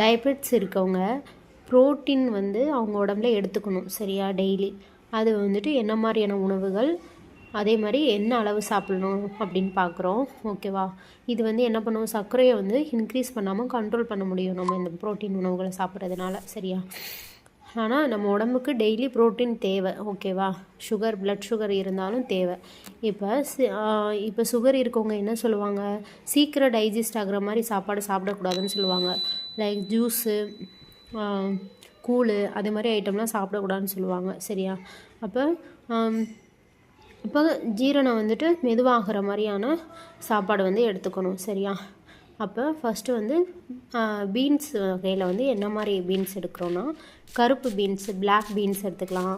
Diabetes இருக்கவங்க protein வந்து அவங்க உடம்புல எடுத்துக்கணும் சரியா டெய்லி அது வந்துட்டு என்ன மாதிரியான உணவுகள் அதே மாதிரி என்ன அளவு சாப்பிடணும் அப்படின்னு பார்க்குறோம் ஓகேவா இது வந்து என்ன பண்ணுவோம் சர்க்கரையை வந்து இன்க்ரீஸ் பண்ணாமல் கண்ட்ரோல் பண்ண முடியும் நம்ம இந்த ப்ரோட்டீன் உணவுகளை சாப்பிட்றதுனால சரியா? ஆனால் நம்ம உடம்புக்கு டெய்லி ப்ரோட்டீன் தேவை ஓகேவா சுகர் பிளட் சுகர் இருந்தாலும் தேவை. இப்போ இப்போ சுகர் இருக்கவங்க என்ன சொல்லுவாங்க? சீக்கிரம் டைஜஸ்ட் ஆகிற மாதிரி சாப்பாடு சாப்பிடக்கூடாதுன்னு சொல்லுவாங்க. லைக் ஜூஸு கூழ் அது மாதிரி ஐட்டம்லாம் சாப்பிடக்கூடாதுன்னு சொல்லுவாங்க. சரியா? அப்போ இப்போ ஜீரணம் வந்துட்டு மெதுவாகிற மாதிரியான சாப்பாடு வந்து எடுத்துக்கணும். சரியா? அப்போ ஃபஸ்ட்டு வந்து பீன்ஸ் வகையில் வந்து என்ன மாதிரி பீன்ஸ் எடுக்கிறோன்னா கருப்பு பீன்ஸ் பிளாக் பீன்ஸ் எடுத்துக்கலாம்.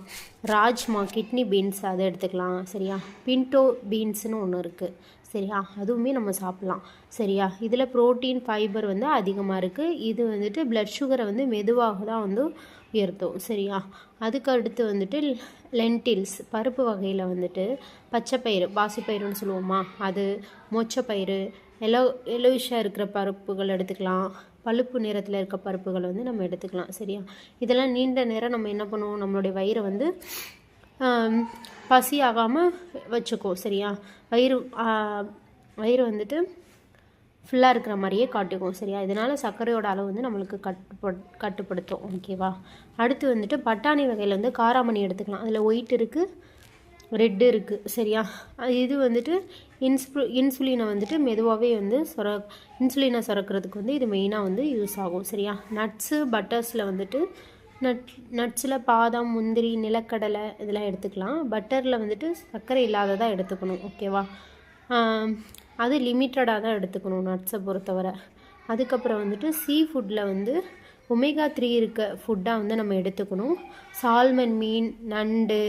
ராஜ்மா கிட்னி பீன்ஸ் அதை எடுத்துக்கலாம். சரியா? பின்டோ பீன்ஸ்னு ஒன்று இருக்குது சரியா? அதுவுமே நம்ம சாப்பிட்லாம். சரியா? இதில் ப்ரோட்டீன் ஃபைபர் வந்து அதிகமாக இருக்குது இது வந்துட்டு பிளட் சுகரை வந்து மெதுவாக தான் வந்து உயர்த்தும். சரியா? அதுக்கு அடுத்து வந்துட்டு லென்டில்ஸ் பருப்பு வகையில் வந்துட்டு பச்சைப்பயிறு பாசிப்பயிறுன்னு சொல்லுவோமா? அது மொச்சப்பயிறு எல்லோ எல்லோயிஷாக இருக்கிற பருப்புகள் எடுத்துக்கலாம். பழுப்பு நிறத்தில் இருக்க பருப்புகள் வந்து நம்ம எடுத்துக்கலாம் சரியா? இதெல்லாம் நீண்ட நேரம் நம்ம என்ன பண்ணுவோம்? நம்மளுடைய வயிறை வந்து பசி ஆகாமல் வச்சுக்கோ சரியா? வயிறு வயிறு வந்துட்டு ஃபுல்லாக இருக்கிற மாதிரியே காட்டிக்கும் சரியா? இதனால் சர்க்கரையோட அளவு வந்து நம்மளுக்கு கட்டுப்பட் கட்டுப்படுத்தும் ஓகேவா அடுத்து வந்துட்டு பட்டாணி வகையில் வந்து காராமணி எடுத்துக்கலாம். அதில் ஒயிட் இருக்குது ரெட்டு இருக்குது சரியா? இது வந்துட்டு இன்ஸ்பு இன்சுலினை வந்துட்டு மெதுவாகவே வந்து சுர இன்சுலினை சுரக்கிறதுக்கு வந்து இது மெயினாக வந்து யூஸ் ஆகும் சரியா? நட்ஸு பட்டர்ஸில் வந்துட்டு நட் நட்ஸில் பாதாம் முந்திரி நிலக்கடலை இதெல்லாம் எடுத்துக்கலாம். பட்டரில் வந்துட்டு சர்க்கரை இல்லாததாக எடுத்துக்கணும் ஓகேவா அது லிமிட்டடாக தான் எடுத்துக்கணும் நட்ஸை பொறுத்தவரை. அதுக்கப்புறம் வந்துட்டு சீ ஃபுட்டில் வந்து ஒமேகா த்ரீ இருக்க ஃபுட்டாக வந்து நம்ம எடுத்துக்கணும். சால்மன் மீன் நண்டு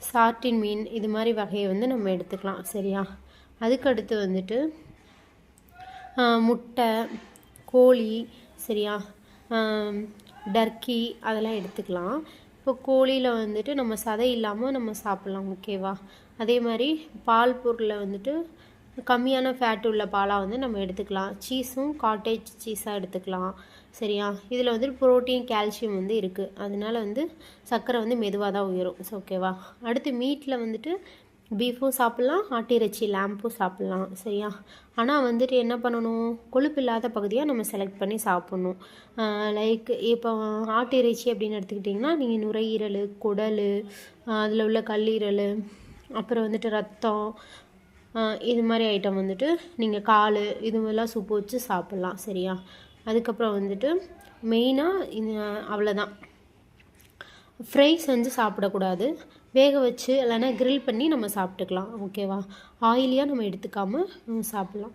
சார்டின் மீன் இது மாதிரி வகையை வந்து நம்ம எடுத்துக்கலாம் சரியா? அதுக்கடுத்து வந்துட்டு முட்டை கோழி சரியா? டர்க்கி அதெல்லாம் எடுத்துக்கலாம். இப்போ கோழியில் வந்துட்டு நம்ம சதை இல்லாமல் நம்ம சாப்பிட்லாம் ஓகேவா? அதே மாதிரி பால் பொருளில் வந்துட்டு கம்மியான ஃபேட் உள்ள பாலாக வந்து நம்ம எடுத்துக்கலாம். சீஸும் காட்டேஜ் சீஸாக எடுத்துக்கலாம். சரியா? இதில் வந்து ப்ரோட்டீன் கால்சியம் வந்து இருக்குது அதனால வந்து சர்க்கரை வந்து மெதுவாக தான் உயரும். ஸோ ஓகேவா அடுத்து மீட்டில் வந்துட்டு பீஃபும் சாப்பிட்லாம். ஆட்டிறைச்சி லேம்பும் சாப்பிட்லாம். சரியா? ஆனால் வந்துட்டு என்ன பண்ணணும்? கொழுப்பு இல்லாத பகுதியாக நம்ம செலக்ட் பண்ணி சாப்பிட்ணும். லைக் இப்போ ஆட்டிறைச்சி அப்படின்னு எடுத்துக்கிட்டிங்கன்னா நீங்கள் நுரையீரல் குடல் அதில் உள்ள கல்லீரல் அப்புறம் வந்துட்டு ரத்தம் இது மாதிரி ஐட்டம் வந்துட்டு நீங்கள் கால் இது மாதிரிலாம் சூப்பு வச்சு சாப்பிட்லாம் சரியா? அதுக்கப்புறம் வந்துட்டு மெயினாக இது அவ்வளோதான் ஃப்ரை செஞ்சு சாப்பிடக்கூடாது. வேக வச்சு இல்லைன்னா க்ரில் பண்ணி நம்ம சாப்பிட்டுக்கலாம் ஓகேவா ஆயிலியாக நம்ம எடுத்துக்காமல் சாப்பிட்லாம்.